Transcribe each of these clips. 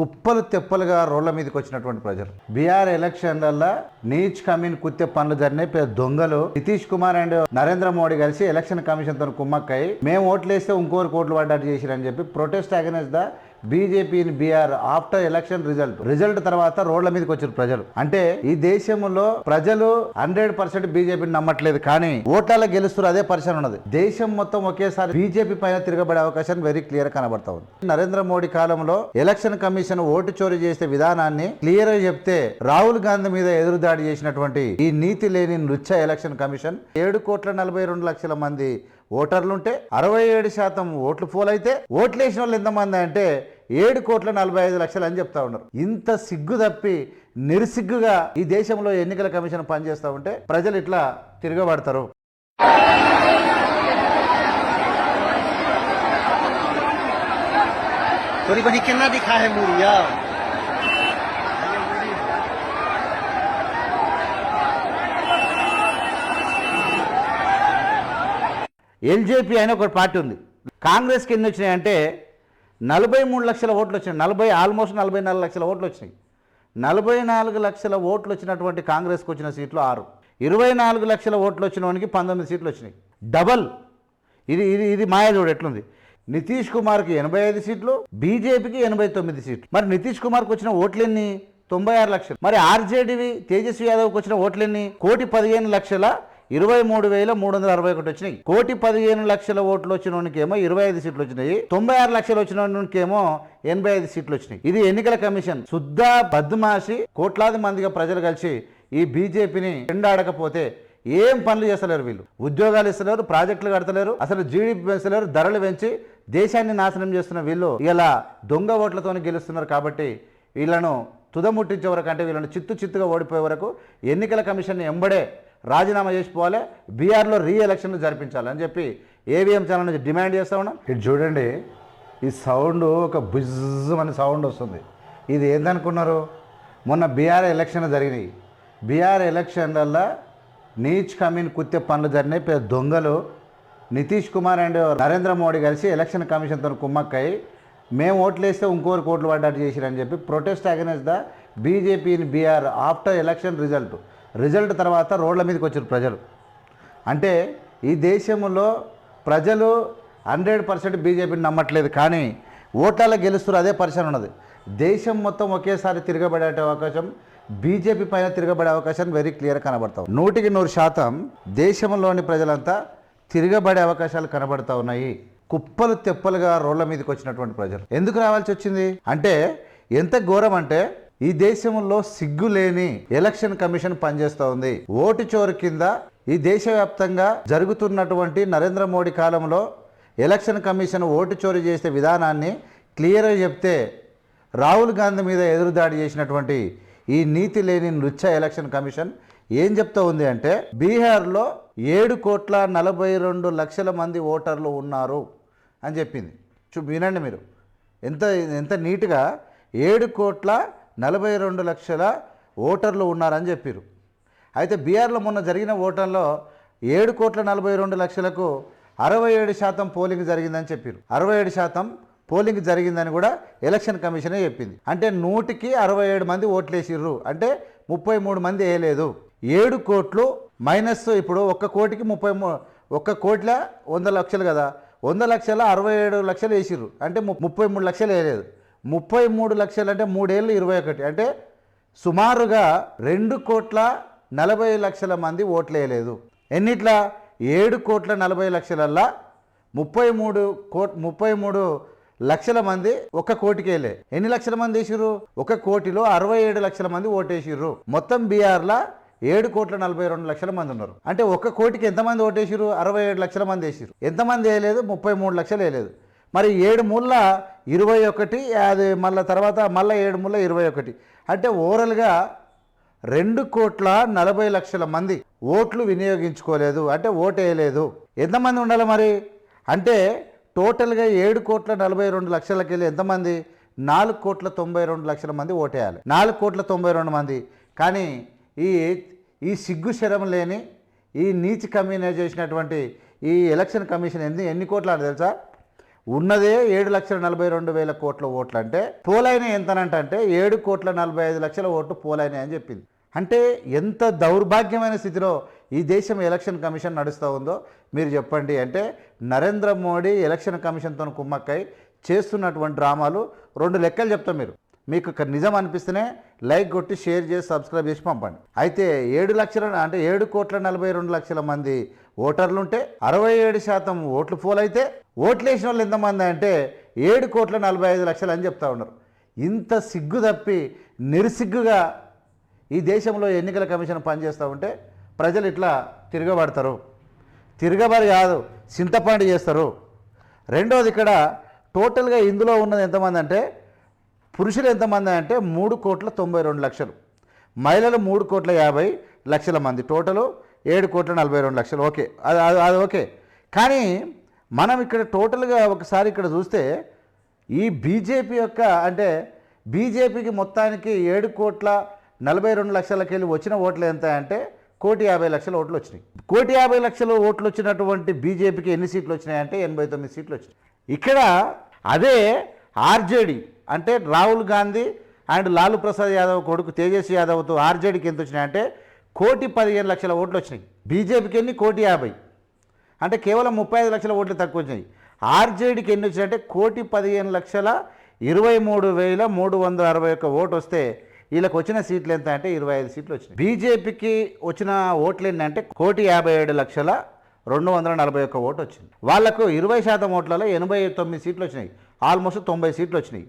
కుప్పలు తెప్పలుగా రోడ్ల మీదకి వచ్చినటువంటి ప్రజలు. బీఆర్ ఎలక్షన్లలో నీచ్ కమీన్ కుత్తే పనులు జరిగిన పెద్ద దొంగలు. నితీష్ కుమార్ అండ్ నరేంద్ర మోడీ కలిసి ఎలక్షన్ కమిషన్తో కుమ్మక్కై మేము ఓట్లేస్తే ఇంకోరు కోట్లు పడ్డట్టు చేసిరని చెప్పి protest against the BJP in Bihar after election result. Result తర్వాత రోడ్ల మీదకి వచ్చారు ప్రజలు. అంటే ఈ దేశంలో ప్రజలు హండ్రెడ్ పర్సెంట్ బీజేపీని నమ్మట్లేదు కానీ ఓట్ల గెలుస్తారు అదే పరిశ్రమ ఉన్నది. దేశం మొత్తం ఒకేసారి బీజేపీ పైన తిరగబడే అవకాశం వెరీ క్లియర్ కనబడతా ఉంది. నరేంద్ర మోడీ కాలంలో ఎలక్షన్ కమిషన్ ఓటు చోరీ చేసే విధానాన్ని క్లియర్గా చెప్తే రాహుల్ గాంధీ మీద ఎదురుదాడి చేసినటువంటి ఈ నీతి లేని నృత్య ఎలక్షన్ కమిషన్ ఏడు కోట్ల నలభై రెండు లక్షల మంది ఓటర్లుంటే అరవై ఏడు శాతం ఓట్లు పోలైతే ఓట్లు వేసిన వాళ్ళు ఎంతమంది అంటే ఏడు కోట్ల నలభై ఐదు లక్షలు అని చెప్తా ఉన్నారు ఇంత సిగ్గు తప్పి నిరుసిగ్గుగా ఈ దేశంలో ఎన్నికల కమిషన్ పనిచేస్తూ ఉంటే ప్రజలు ఇట్లా తిరగబడతారు थोड़ी बड़ी कितना दिखा है मूरिया ఎల్జేపీ అనే ఒక పార్టీ ఉంది. కాంగ్రెస్కి ఎన్ని వచ్చినాయి అంటే నలభై మూడు లక్షల ఓట్లు వచ్చినాయి. నలభై ఆల్మోస్ట్ నలభై నాలుగు లక్షల ఓట్లు వచ్చినాయి. నలభై నాలుగు లక్షల ఓట్లు వచ్చినటువంటి కాంగ్రెస్కి వచ్చిన సీట్లు ఆరు. ఇరవై నాలుగు లక్షల ఓట్లు వచ్చిన వానికి పంతొమ్మిది సీట్లు వచ్చినాయి. డబల్. ఇది ఇది ఇది మాయాజోడు ఎట్లుంది? నితీష్ కుమార్కి ఎనభై ఐదు సీట్లు బీజేపీకి ఎనభై తొమ్మిది సీట్లు. మరి నితీష్ కుమార్కి వచ్చిన ఓట్లెన్ని? తొంభై ఆరు లక్షలు. మరి ఆర్జేడీవి తేజస్వి యాదవ్కి వచ్చిన ఓట్లెన్ని? కోటి పదిహేను లక్షల ఇరవై మూడు వేల మూడు వందల అరవై ఒకటి వచ్చినాయి. కోటి పదిహేను లక్షల ఓట్లు వచ్చిన వానికేమో ఇరవై ఐదు సీట్లు వచ్చినాయి. తొంభై ఆరు లక్షలు వచ్చిన వానికేమో ఎనభై ఐదు సీట్లు వచ్చినాయి. ఇది ఎన్నికల కమిషన్. శుద్ధ బద్మాసి కోట్లాది మందిగా ప్రజలు కలిసి ఈ బీజేపీని ఎండాడకపోతే ఏం పనులు చేస్తలేరు వీళ్ళు? ఉద్యోగాలు ఇస్తలేరు ప్రాజెక్టులు కడతలేరు అసలు జీడిపి పెంచలేరు ధరలు పెంచి దేశాన్ని నాశనం చేస్తున్న వీళ్ళు ఇలా దొంగ ఓట్లతోనే గెలుస్తున్నారు కాబట్టి వీళ్ళను తుదముట్టించే వరకు అంటే వీళ్ళని చిత్తు చిత్తుగా ఓడిపోయే వరకు ఎన్నికల కమిషన్ ఎంబడే రాజీనామా చేసిపోవాలి బీఆర్లో రీ ఎలక్షన్లు జరిపించాలని చెప్పి ఏవిఎం ఛానల్ నుంచి డిమాండ్ చేస్తా ఉన్నాం. ఇటు చూడండి ఈ సౌండ్ ఒక బుజ్ అనే సౌండ్ వస్తుంది. ఇది ఏందనుకున్నారు? మొన్న బీఆర్ ఎలక్షన్ జరిగినాయి. బీఆర్ ఎలక్షన్లల్లో నీచ్ కమీన్ కుత్తే పనులు జరిగినాయి. పెద్ద దొంగలు నితీష్ కుమార్ అండ్ నరేంద్ర మోడీ కలిసి ఎలక్షన్ కమిషన్తో కుమ్మక్కై మేము ఓట్లేస్తే ఇంకోరు కోట్లు పడ్డట్టు చేసిరని చెప్పి protest against the BJP in Bihar after election result result తర్వాత రోడ్ల మీదకి వచ్చారు ప్రజలు. అంటే ఈ దేశంలో ప్రజలు హండ్రెడ్ పర్సెంట్ బీజేపీని నమ్మట్లేదు కానీ ఓట్ల గెలుస్తారు అదే పరిశ్రమ ఉన్నది. దేశం మొత్తం ఒకేసారి తిరగబడే అవకాశం బీజేపీ పైన తిరగబడే అవకాశం వెరీ క్లియర్ కనబడతాం నూటికి నూరు శాతం దేశంలోని ప్రజలంతా తిరగబడే అవకాశాలు కనబడతా ఉన్నాయి. కుప్పలు తెప్పలుగా రోడ్ల మీదకి వచ్చినటువంటి ప్రజలు. ఎందుకు రావాల్సి వచ్చింది? అంటే ఎంత ఘోరం అంటే ఈ దేశంలో సిగ్గు లేని ఎలక్షన్ కమిషన్ పనిచేస్తూ ఉంది ఓటు చోరు కింద ఈ దేశవ్యాప్తంగా జరుగుతున్నటువంటి నరేంద్ర మోడీ కాలంలో ఎలక్షన్ కమిషన్ ఓటు చోరీ చేసే విధానాన్ని క్లియర్గా చెప్తే రాహుల్ గాంధీ మీద ఎదురుదాడి చేసినటువంటి ఈ నీతి లేని నృత్య ఎలక్షన్ కమిషన్ ఏం చెప్తా ఉంది అంటే బీహార్లో ఏడు కోట్ల నలభై రెండు లక్షల మంది ఓటర్లు ఉన్నారు అని చెప్పింది. చూ వినండి మీరు. ఎంత ఎంత నీట్గా ఏడు కోట్ల నలభై రెండు లక్షల ఓటర్లు ఉన్నారని చెప్పారు అయితే బీహార్లో మొన్న జరిగిన ఓటర్లో ఏడు కోట్ల నలభై రెండు లక్షలకు అరవై ఏడు శాతం పోలింగ్ జరిగిందని చెప్పారు అరవై ఏడు శాతం పోలింగ్ జరిగిందని కూడా ఎలక్షన్ కమిషనే చెప్పింది. అంటే నూటికి అరవై ఏడు మంది ఓట్లేసిర్రు. అంటే ముప్పై మూడు మంది వేయలేదు. ఏడు కోట్లు మైనస్ ఇప్పుడు ఒక్క కోటికి ముప్పై ఒక్క కోట్ల వంద లక్షలు కదా. వంద లక్షల అరవై ఏడు లక్షలు వేసిర్రు. అంటే ము- ముప్పై మూడు లక్షలు వేయలేదు. ముప్పై మూడు లక్షలు అంటే మూడేళ్ళు ఇరవై ఒకటి. అంటే సుమారుగా రెండు కోట్ల నలభై లక్షల మంది ఓట్లు వేయలేదు. ఎన్నిట్లా? ఏడు కోట్ల నలభై లక్షలల్లా ముప్పై మూడు కోట్ ముప్పై మూడు లక్షల మంది ఒక కోటికి వెళ్ళే ఎన్ని లక్షల మంది వేసిర్రు? ఒక కోటిలో అరవై ఏడు లక్షల మంది ఓటేసిర్రు మొత్తం బీఆర్లా ఏడు కోట్ల నలభై రెండు లక్షల మంది ఉన్నారు. అంటే ఒక కోటికి ఎంతమంది ఓటేసిర్రు అరవై ఏడు లక్షల మంది వేసిర్రు. ఎంతమంది వేయలేదు? ముప్పై మూడు లక్షలు వేయలేదు. మరి ఏడు ముళ్ళ ఇరవై ఒకటి అది మళ్ళీ తర్వాత మళ్ళీ ఏడు ముళ్ళ ఇరవై ఒకటి. అంటే ఓవరాల్గా రెండు కోట్ల నలభై లక్షల మంది ఓట్లు వినియోగించుకోలేదు అంటే ఓటు వేయలేదు ఎంతమంది ఉండాలి మరి? అంటే టోటల్గా ఏడు కోట్ల నలభై రెండు లక్షలకి వెళ్ళి ఎంతమంది? నాలుగు కోట్ల తొంభై రెండు లక్షల మంది ఓటేయాలి. నాలుగు కోట్ల తొంభై రెండు మంది. కానీ ఈ ఈ సిగ్గు శరం లేని ఈ నీచి కమ్యూనిటీ చేసినటువంటి ఈ ఎలక్షన్ కమిషన్ ఎన్ని ఎన్ని కోట్లు అని తెలుసా? ఉన్నదే ఏడు లక్షల నలభై రెండు వేల కోట్ల ఓట్లు అంటే పోలైన ఎంతనంట అంటే ఏడు కోట్ల నలభై ఐదు లక్షల ఓట్లు పోలైనాయి అని చెప్పింది. అంటే ఎంత దౌర్భాగ్యమైన స్థితిలో ఈ దేశం ఎలక్షన్ కమిషన్ నడుస్తూ ఉందో మీరు చెప్పండి అంటే నరేంద్ర మోడీ ఎలక్షన్ కమిషన్తో కుమ్మక్కై చేస్తున్నటువంటి డ్రామాలు రెండు లెక్కలు చెప్తాం మీరు. మీకు నిజం అనిపిస్తేనే లైక్ కొట్టి షేర్ చేసి సబ్స్క్రైబ్ చేసి పంపండి. అయితే ఏడు లక్షల అంటే ఏడు కోట్ల నలభై రెండు లక్షల మంది ఓటర్లుంటే అరవై ఏడు శాతం ఓట్లు పోలైతే ఓట్లు వేసిన వాళ్ళు ఎంతమంది అంటే ఏడు కోట్ల నలభై ఐదు లక్షలు అని చెప్తా ఉన్నారు. ఇంత సిగ్గు తప్పి నిరుసిగ్గుగా ఈ దేశంలో ఎన్నికల కమిషన్ పనిచేస్తూ ఉంటే ప్రజలు ఇట్లా తిరగబడతారు. తిరగబడి కాదు చింతపండు చేస్తారు. రెండోది ఇక్కడ టోటల్గా ఇందులో ఉన్నది ఎంతమంది అంటే పురుషులు ఎంతమంది అంటే మూడు కోట్ల తొంభై రెండు లక్షలు. మహిళలు మూడు కోట్ల యాభై లక్షల మంది టోటలు ఏడు కోట్ల నలభై రెండు లక్షలు. ఓకే అది- అది ఓకే. కానీ మనం ఇక్కడ టోటల్గా ఒకసారి ఇక్కడ చూస్తే ఈ బీజేపీ యొక్క అంటే బీజేపీకి మొత్తానికి ఏడు కోట్ల నలభై రెండు లక్షలకి వెళ్ళి వచ్చిన ఓట్లు ఎంత అంటే కోటి యాభై లక్షల ఓట్లు వచ్చినాయి. కోటి యాభై లక్షల ఓట్లు వచ్చినటువంటి బీజేపీకి ఎన్ని సీట్లు వచ్చినాయి అంటే ఎనభై తొమ్మిది సీట్లు వచ్చినాయి. ఇక్కడ అదే ఆర్జేడి అంటే రాహుల్ గాంధీ అండ్ లాలూ ప్రసాద్ యాదవ్ కొడుకు తేజస్వి యాదవ్తో ఆర్జేడీకి ఎంత వచ్చినాయంటే కోటి పదిహేను లక్షల ఓట్లు వచ్చినాయి. బీజేపీకి ఎన్ని? కోటి యాభై. అంటే కేవలం ముప్పై ఐదు లక్షల ఓట్లు తక్కువ వచ్చినాయి ఆర్జేడీకి ఎన్ని వచ్చినాయంటే కోటి పదిహేను లక్షల ఇరవై మూడు వేల మూడు వందల అరవై ఒక్క ఓటు వస్తే వీళ్ళకి వచ్చిన సీట్లు ఎంత అంటే ఇరవై ఐదు సీట్లు వచ్చినాయి. బీజేపీకి వచ్చిన ఓట్లు ఏంటంటే కోటి యాభై ఏడు లక్షల రెండు వందల నలభై ఒక్క ఓటు వచ్చింది వాళ్ళకు ఇరవై శాతం ఓట్లలో ఎనభై తొమ్మిది సీట్లు వచ్చినాయి. ఆల్మోస్ట్ తొంభై సీట్లు వచ్చినాయి.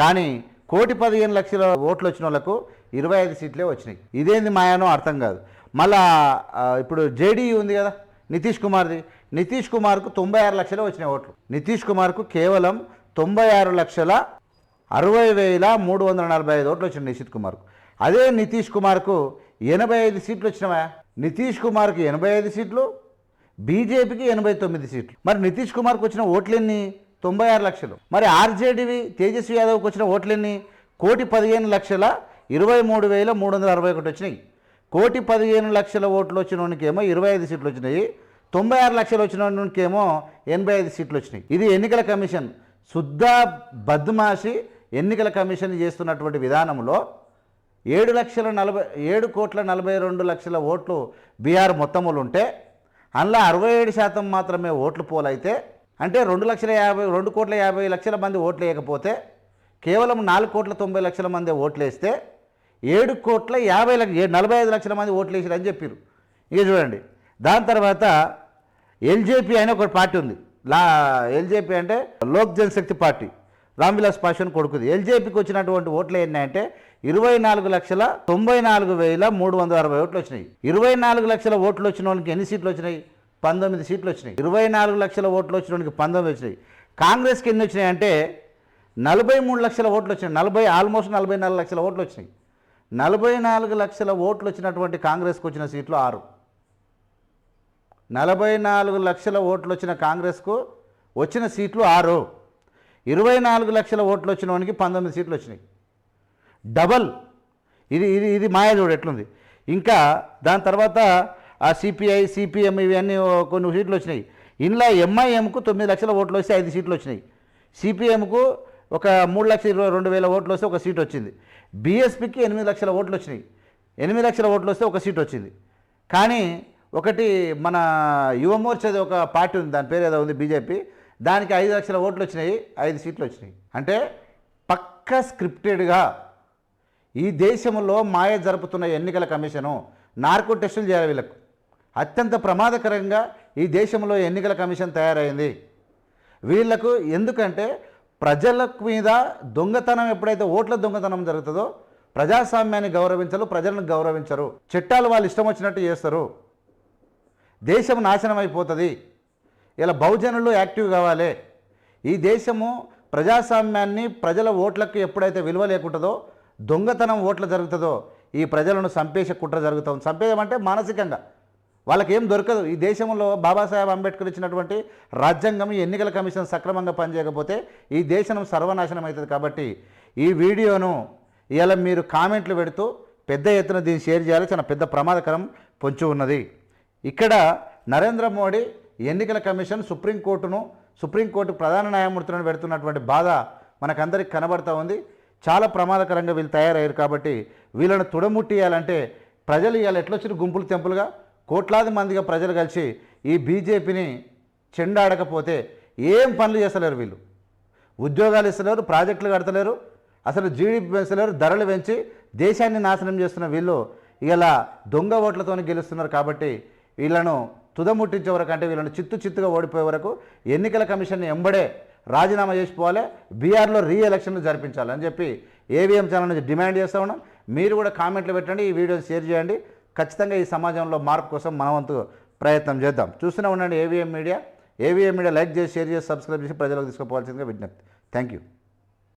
కానీ కోటి పదిహేను లక్షల ఓట్లు వచ్చిన వాళ్ళకు ఇరవై ఐదు సీట్లే వచ్చినాయి. ఇదేంది మాయానో అర్థం కాదు. మళ్ళా ఇప్పుడు జేడీ ఉంది కదా. నితీష్ కుమార్ది. నితీష్ కుమార్కు తొంభై ఆరు లక్షలే వచ్చినాయి ఓట్లు. నితీష్ కుమార్కు కేవలం తొంభై ఆరు లక్షల అరవై వేల మూడు వందల నలభై ఐదు ఓట్లు వచ్చినాయి నితీష్ కుమార్కు. అదే నితీష్ కుమార్కు ఎనభై ఐదు సీట్లు వచ్చినావా నితీష్ కుమార్కి ఎనభై ఐదు సీట్లు బీజేపీకి ఎనభై తొమ్మిది సీట్లు. మరి నితీష్ కుమార్కి వచ్చిన ఓట్లెన్ని? తొంభై ఆరు లక్షలు. మరి ఆర్జేడీవి తేజస్వి యాదవ్కి వచ్చిన ఓట్లెన్ని? కోటి పదిహేను లక్షల ఇరవై మూడు వేల మూడు వందల అరవై ఒకటి వచ్చినాయి. కోటి పదిహేను లక్షల ఓట్లు వచ్చిన వానికేమో ఇరవై ఐదు సీట్లు వచ్చినాయి. తొంభై ఆరు లక్షలు వచ్చిన వానికేమో ఎనభై ఐదు సీట్లు వచ్చినాయి. ఇది ఎన్నికల కమిషన్. శుద్ధ బద్మాషి ఎన్నికల కమిషన్ చేస్తున్నటువంటి విధానంలో ఏడు లక్షల నలభై ఏడు కోట్ల నలభై రెండు లక్షల ఓట్లు బీఆర్ మొత్తములు ఉంటే అందులో అరవై ఏడు శాతం మాత్రమే ఓట్లు పోలైతే అంటే రెండు లక్షల యాభై రెండు కోట్ల యాభై లక్షల మంది ఓట్లు వేయకపోతే కేవలం నాలుగు కోట్ల తొంభై లక్షల మంది ఓట్లు వేస్తే ఏడు కోట్ల యాభై లక్ష ఏ- నలభై ఐదు లక్షల మంది ఓట్లు వేసారని చెప్పారు. ఇక చూడండి. దాని తర్వాత ఎల్జేపీ అనే ఒక పార్టీ ఉంది. లా ఎల్జేపీ అంటే లోక్ జనశక్తి పార్టీ. రామ్విలాస్ పాశ్వాన్ కొడుకుది. ఎల్జేపీకి వచ్చినటువంటి ఓట్లు ఏంటంటే ఇరవై నాలుగు లక్షల తొంభై నాలుగు వేల మూడు వందల అరవై ఓట్లు వచ్చినాయి. ఇరవై నాలుగు లక్షల ఓట్లు వచ్చిన వాళ్ళకి ఎన్ని సీట్లు వచ్చినాయి? పంతొమ్మిది సీట్లు వచ్చినాయి. ఇరవై నాలుగు లక్షల ఓట్లు వచ్చిన వాళ్ళకి పంతొమ్మిది వచ్చినాయి. కాంగ్రెస్కి ఎన్ని వచ్చినాయి అంటే నలభై మూడు లక్షల ఓట్లు వచ్చినాయి. నలభై ఆల్మోస్ట్ నలభై నాలుగు లక్షల ఓట్లు వచ్చినాయి. నలభై నాలుగు లక్షల ఓట్లు వచ్చినటువంటి కాంగ్రెస్కు వచ్చిన సీట్లు ఆరు. నలభై నాలుగు లక్షల ఓట్లు వచ్చిన కాంగ్రెస్కు వచ్చిన సీట్లు ఆరు. ఇరవై నాలుగు లక్షల ఓట్లు వచ్చిన వానికి పంతొమ్మిది సీట్లు వచ్చినాయి డబల్. ఇది ఇది ఇది మాయ చూడు ఎట్లుంది. ఇంకా దాని తర్వాత ఆ సిపిఐ సిపిఎం ఇవన్నీ కొన్ని సీట్లు వచ్చినాయి ఇందులో ఎంఐఎంకు తొమ్మిది లక్షల ఓట్లు వస్తే ఐదు సీట్లు వచ్చినాయి సిపిఎంకు ఒక మూడు లక్షల ఇరవై రెండు వేల ఓట్లు వస్తే ఒక సీట్ వచ్చింది. బీఎస్పీకి ఎనిమిది లక్షల ఓట్లు వచ్చినాయి. ఎనిమిది లక్షల ఓట్లు వస్తే ఒక సీట్ వచ్చింది. కానీ ఒకటి మన యువమోర్చది ఒక పార్టీ ఉంది దాని పేరు ఏదో ఉంది బీజేపీ. దానికి ఐదు లక్షల ఓట్లు వచ్చినాయి ఐదు సీట్లు వచ్చినాయి. అంటే పక్క స్క్రిప్టెడ్గా ఈ దేశంలో మాయ జరుపుతున్న ఎన్నికల కమిషను నార్కో టెస్టులు చేయాలి వీళ్ళకు. అత్యంత ప్రమాదకరంగా ఈ దేశంలో ఎన్నికల కమిషన్ తయారైంది. వీళ్ళకు ఎందుకంటే ప్రజల మీద దొంగతనం ఎప్పుడైతే ఓట్ల దొంగతనం జరుగుతుందో ప్రజాస్వామ్యాన్ని గౌరవించరు ప్రజలను గౌరవించరు. చట్టాలు వాళ్ళు ఇష్టం వచ్చినట్టు చేస్తారు. దేశం నాశనం అయిపోతుంది. ఇలా బహుజనులు యాక్టివ్ కావాలి. ఈ దేశము ప్రజాస్వామ్యాన్ని ప్రజల ఓట్లకు ఎప్పుడైతే విలువ లేకుంటుందో దొంగతనం ఓట్లు జరుగుతుందో ఈ ప్రజలను సంపేష కుట్ర జరుగుతుంది. సంపేదం అంటే మానసికంగా. వాళ్ళకి ఏం దొరకదు. ఈ దేశంలో బాబాసాహెబ్ అంబేద్కర్ ఇచ్చినటువంటి రాజ్యాంగం ఈ ఎన్నికల కమిషన్ సక్రమంగా పనిచేయకపోతే ఈ దేశం సర్వనాశనం అవుతుంది కాబట్టి ఈ వీడియోను ఇలా మీరు కామెంట్లు పెడుతూ పెద్ద ఎత్తున దీన్ని షేర్ చేయాలి. చాలా పెద్ద ప్రమాదకరం పొంచి ఉన్నది. ఇక్కడ నరేంద్ర మోడీ ఎన్నికల కమిషన్ సుప్రీంకోర్టును సుప్రీంకోర్టు ప్రధాన న్యాయమూర్తులను పెడుతున్నటువంటి బాధ మనకందరికి కనబడుతూ ఉంది. చాలా ప్రమాదకరంగా వీళ్ళు తయారయ్యారు కాబట్టి వీళ్ళను తుడముట్టియాలంటే ప్రజలు ఇవాళ ఎట్లొచ్చిన గుంపులు తెంపులుగా? కోట్లాది మందిగా ప్రజలు కలిసి ఈ బీజేపీని చెండాడకపోతే ఏం పనులు చేస్తలేరు వీళ్ళు? ఉద్యోగాలు ఇస్తలేరు ప్రాజెక్టులు కడతలేరు అసలు జీడిపి పెంచలేరు ధరలు పెంచి దేశాన్ని నాశనం చేస్తున్న వీళ్ళు ఇలా దొంగ ఓట్లతో గెలుస్తున్నారు కాబట్టి వీళ్ళను తుదముట్టించే వరకు అంటే వీళ్ళని చిత్తు చిత్తుగా ఓడిపోయే వరకు ఎన్నికల కమిషన్ ఎంబడే రాజీనామా చేసిపోవాలి బీఆర్లో రీ ఎలక్షన్లు చెప్పి ఏవిఎం ఛానల్ నుంచి డిమాండ్ చేస్తూ ఉన్నాం. మీరు కూడా కామెంట్లు పెట్టండి ఈ వీడియోని షేర్ చేయండి. ఖచ్చితంగా ఈ సమాజంలో మార్పు కోసం మనవంతు ప్రయత్నం చేద్దాం. చూస్తూనే ఉండండి AVM media AVM media like చేసి షేర్ చేసి సబ్స్క్రైబ్ చేసి ప్రజలకు తీసుకుపోవాల్సిందిగా విజ్ఞప్తి. Thank you